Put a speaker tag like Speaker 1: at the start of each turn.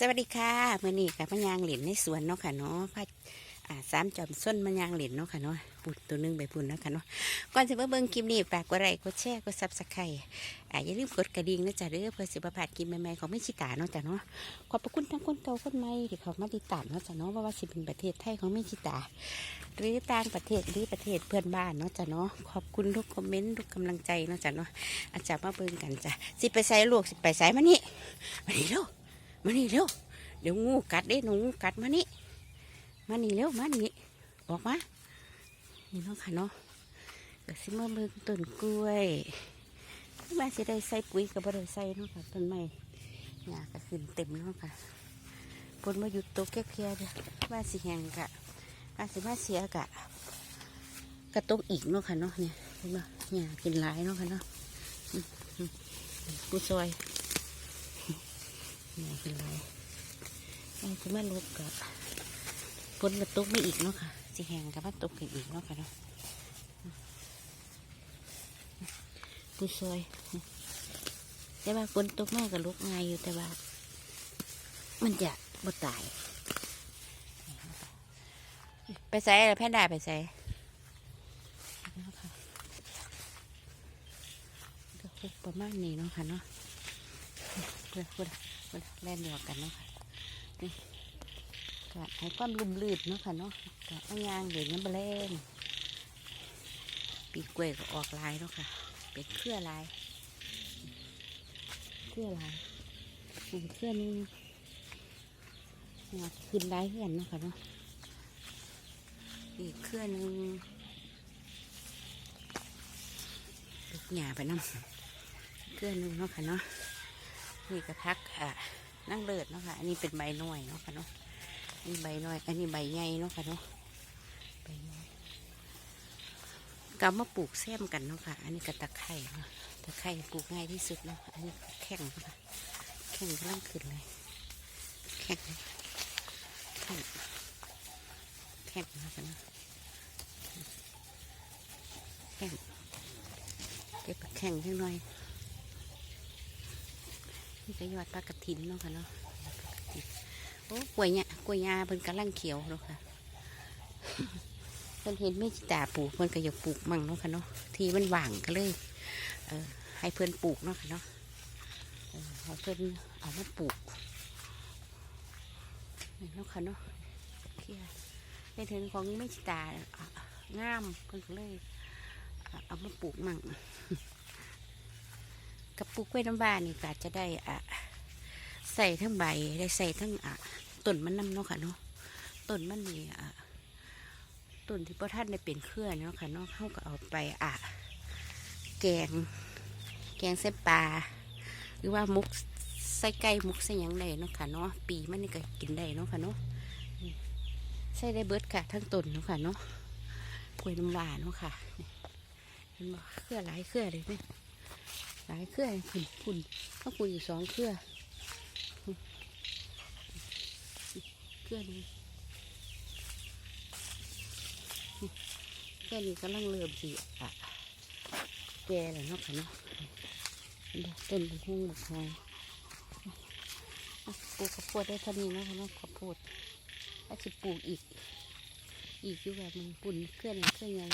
Speaker 1: สวัสดีค่ะมื่อนี้กับมะยางเหรียญในสวนเนาะค่ะเนาะพัดอ่าสามจอมส้นมะยางเหรียญเนาะค่ะเนาะปุ่นตัวหนึงใบปุ่นเนาะค่ะเนาะก่อนจะมาเบิ่งคลิปนี้ฝากกดไลค์กดแชร์กดซับสไครต์อ่าอย่าลืมกดกระดิ่งนะจ๊ะเด้อเพื่อสิบพลาดคลิปใหม่ๆของไม่ชิตาเนาะจ้ะเนาะขอบพระคุณทั้งคนเก่าคนใหม่ที่เขามาติดตามเนาะจ้ะเนาะว่าว่าสิเป็นประเทศไทยของไม่ชิตาหรือต่างประเทศหรือประเทศเพื่อนบ้านเนาะจ้ะเนาะขอบคุณทุกคอมเมนต์ทุกกำลังใจเนาะจ้ะเนาะอาจารย์มาเบิ่งกันจ้ะสิไปใส่ลูกสิไปใส่มานี่มานี่เร็ว มานี่เร็ว เดี๋ยวงูกัดเด้หนูงูกัดมานี่ มานี่เร็ว มานี่ ออกมา นี่เนาะค่ะเนาะก็สิมาเบิ่งต้นกล้วยมาสิได้ใส่ปุ๋ยก็บ่ได้ใส่เนาะค่ะต้นไม้หญ้าก็ขึ้นเต็มเนาะค่ะฝนมาหยุดตกแค่เพียเดียวว่าสิแห้งกะว่าสิมาเสียกะกระตกอีกเนาะค่ะเนาะเนี่ยเห็นบ่หญ้ากินหลายเนาะค่ะเนาะอืมอื มผู้ซอยหญ้นหลายมันจะมาลบกับฝนกระตุกไม่อีกเนาะค่ะสิแหงกับมาตกกันอีกเนาะค่ะเนาะผู้ซอยแต่ว่าฝนตกมากกับลุกง่ายอยู่แต่ว่า มันจะบ่ตาย ไปใส่อะไรแพนด้าไปใส่ก็คุกประมาณนี้เนาะค่ะเนาะ เพื่อเพื่อแล่นเดียวกันเนาะค่ะก็ให้ความลุ่มลื่นเนาะค่ะเนาะก็เอายางเหรียญน้ำแบลงปีกล้วยก็ออกลายเนาะค่ะ เป็นเครือลาย เครือลายเป็นเครือนึงเนี่ยขึ้นลายเพื่อนเนาะค่ะเนาะอีกเครือนึงลูกหญ้าไปน้ำเครือนึงเนาะค่ะเนาะ นี่ก็พักอะนั่งเลิศเนาะค่ะ อันนี้เป็นใบหน่อยเนาะค่ะเนาะอันนี้ใบน้อย อันนี้ใบใหญ่เนาะค่ะเนาะใบน้อยกำมาปลูกแซมกันเนาะค่ะ อันนี้ก็ตะไคร่เนาะตะไคร่ปลูกง่ายที่สุดเนาะ อันนี้แข็งค่ะแข็งกำลังขึ้นเลย แข็งแข็งแข็งเนาะค่ะเนาะแข็งเก็บแข็งให้หน่อย นี่ก็ยอดปลากระถินเนาะค่ะเนาะโอ้กล้วยเนี่ยกล้วยยาเพิ่นกำลังเขียวเนาะค่ะเพิ่นเห็นไม่จิตาปลูกเพิ่นก็อยากปลูกมั่งเนาะค่ะเนาะที่มันว่างก็เลยเออให้เพิ่นปลูกเนาะค่ะเนาะเออให้เพิ่นเอามาปลูกนี่เนาะค่ะเนาะเคลียร์เป็นเห็นของไม่จิตางามเพิ่นก็เลยเอามาปลูกมั่ง กับปลูกกล้วยน้ำว้านี่ก็จะได้อะใส่ทั้งใบได้ใส่ทั้งอะต้นมันน้ำเนาะค่ะเนาะต้นมันนี่อะต้นที่พ่อท่านได้เป็นเครื่อเนาะค่ะเนาะเขาก็เอาไปอะแกง แกงใส่ปลาหรือว่ามุกใส่ไก่มุกใส่ยังไดเนาะค่ะเนาะปีมันนี่ก็กินได้เนาะค่ะเนาะใส่ได้เบิดค่ะ ทั้งต้นเนาะค่ะเนาะกล้วยน้ำว้าเนาะค่ะเห็นบ่เครื่อหลายเครื่อเลยเนี่ย หลายเครือคุณคุณเขาคุยอยู่สองเครือเครื่องนี้เครื่องนี้กำลังเริ่มสิอะแก่แล้วเนาะค่ะเนาะเต้นหุ้งหมกหอยอะปลูกข้าวโพดได้เท่านี้เนาะค่ะเนาะข้าวโพดถ้าจะปลูกอีก อีกอยู่แบบมันปุ่นเครื่องเครื่องใหญ่